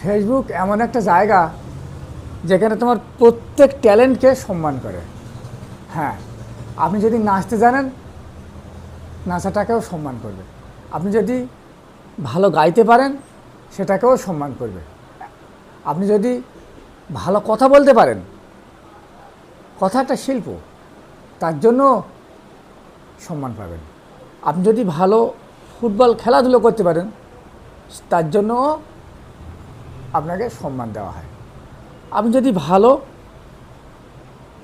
Facebook এমন একটা জায়গা যেখানে তোমার প্রত্যেক ট্যালেন্টকে সম্মান করে। হ্যাঁ আপনি যদি নাচতে জানেন, নাচাটাকেও সম্মান করবে। আপনি যদি ভালো গাইতে পারেন, সেটাকেও সম্মান করবে। আপনি যদি ভালো কথা বলতে পারেন, কথা একটা শিল্প, তার জন্য সম্মান পাবেন। আপনি যদি ভালো ফুটবল খেলাধুলো করতে পারেন, তার জন্য আপনাকে সম্মান দেওয়া হয়। আপনি যদি ভালো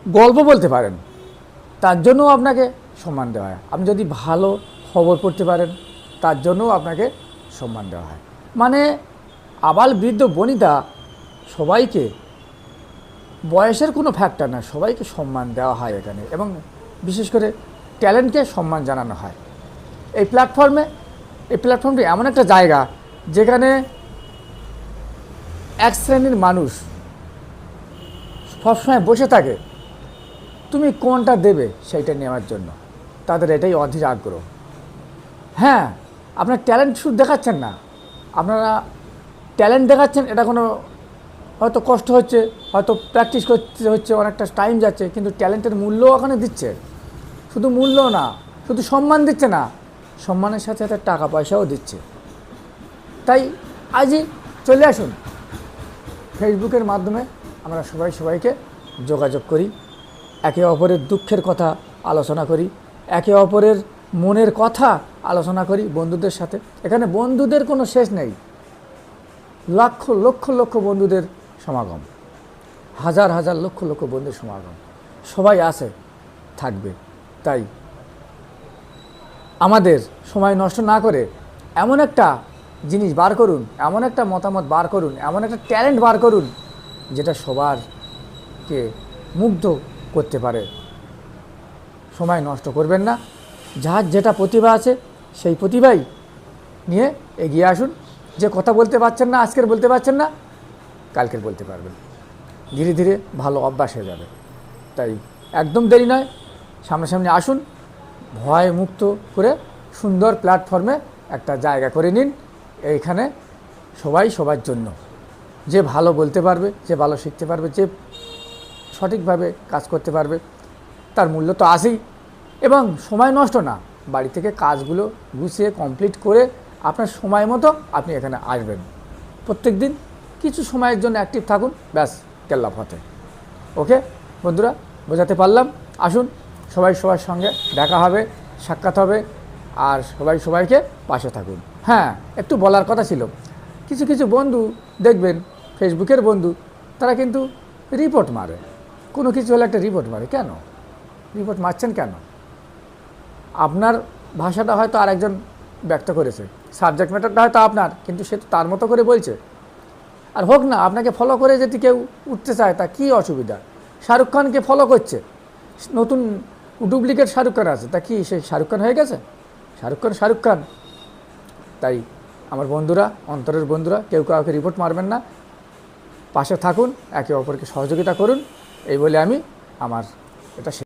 গল্প বলতে পারেন, তার জন্যও আপনাকে সম্মান দেওয়া হয়। আপনি যদি ভালো খবর পড়তে পারেন, তার জন্যও আপনাকে সম্মান দেওয়া হয়। মানে আবাল বৃদ্ধ বনিতা সবাইকে বয়সের কোনো ফ্যাক্টর না, সবাইকে সম্মান দেওয়া হয় এখানে এবং বিশেষ করে ট্যালেন্টকে সম্মান জানানো হয়। এই প্ল্যাটফর্মে এই প্ল্যাটফর্মটি এমন একটা জায়গা যেখানে এক শ্রেণির মানুষ সবসময় বসে থাকে, তুমি কোনটা দেবে সেইটা নেওয়ার জন্য? তাদের এটাই অধীর আগ্রহ। হ্যাঁ আপনার ট্যালেন্ট শুধু দেখাচ্ছেন না। আপনারা ট্যালেন্ট দেখাচ্ছেন, এটা কোনো হয়তো কষ্ট হচ্ছে, হয়তো প্র্যাকটিস করতে হচ্ছে, অনেকটা টাইম যাচ্ছে, কিন্তু ট্যালেন্টের মূল্যও ওখানে দিচ্ছে। শুধু মূল্য না, শুধু সম্মান দিচ্ছে না, সম্মানের সাথে সাথে টাকা পয়সাও দিচ্ছে। তাই আজই চলে আসুন। ফেসবুকের মাধ্যমে আমরা সবাই সবাইকে যোগাযোগ করি, একে অপরের দুঃখের কথা আলোচনা করি, একে অপরের মনের কথা আলোচনা করি বন্ধুদের সাথে। এখানে বন্ধুদের কোনো শেষ নেই। লক্ষ লক্ষ লক্ষ বন্ধুদের সমাগম। হাজার হাজার, লক্ষ লক্ষ বন্ধুর সমাগম। সবাই আছে, থাকবে। তাই আমাদের সময় নষ্ট না করে এমন একটা জিনিস বার করুন, এমন একটা মতামত বার করুন, এমন একটা ট্যালেন্ট বার করুন, যেটা সবারকে মুগ্ধ করতে পারে। সময় নষ্ট করবেন না, যার যেটা প্রতিভা আছে, সেই প্রতিভাই নিয়ে এগিয়ে আসুন। যে কথা বলতে পারছেন না, আজকের বলতে পারছেন না, কালকের বলতে পারবেন। ধীরে ধীরে ভালো অভ্যাস হয়ে যাবে। তাই একদম দেরি নয়, সামনাসামনি আসুন, ভয় মুক্ত করে সুন্দর প্ল্যাটফর্মে একটা জায়গা করে নিন। এইখানে সবাই সবার জন্য। যে ভালো বলতে পারবে, যে ভালো শিখতে পারবে, যে সঠিকভাবে কাজ করতে পারবে, তার মূল্য তো আসেই। এবং সময় নষ্ট না, বাড়ি থেকে কাজগুলো গুছিয়ে কমপ্লিট করে আপনার সময় মতো আপনি এখানে আসবেন। প্রত্যেক দিন কিছু সময়ের জন্য অ্যাক্টিভ থাকুন, ব্যাস, কেল্লা ফতে ওকে? বন্ধুরা, বোঝাতে পারলাম? আসুন, সবাই সবার সঙ্গে দেখা হবে, সাক্ষাৎ হবে। আর সবাই সবাইকে পাশে থাকুন। হ্যাঁ একটু বলার কথা ছিল। কিছু কিছু বন্ধু দেখবেন, ফেসবুকের বন্ধু, তারা কিন্তু রিপোর্ট মারে। কোনো কিছু হলে একটা রিপোর্ট মারে। কেন? রিপোর্ট মারছেন কেন? আপনার ভাষাটা হয়তো আরেকজন ব্যক্ত করেছে। সাবজেক্ট ম্যাটারটা হয়তো আপনার, কিন্তু সে তো তার মতো করে বলছে। আর হোক না, আপনাকে ফলো করে যদি কেউ উঠতে চায়, তা কী অসুবিধা? শাহরুখ খানকে ফলো করছে। নতুন ডুপ্লিকেট শাহরুখ খান আছে। তা কি সে শাহরুখ খান হয়ে গেছে? শাহরুখ খান শাহরুখ খান। তাই আমার বন্ধুরা, অন্তরের বন্ধুরা, কেউ কাউকে রিপোর্ট মারবেন না। পাশে থাকুন, একে অপরকে সহযোগিতা করুন। এই বলে আমি আমার এটা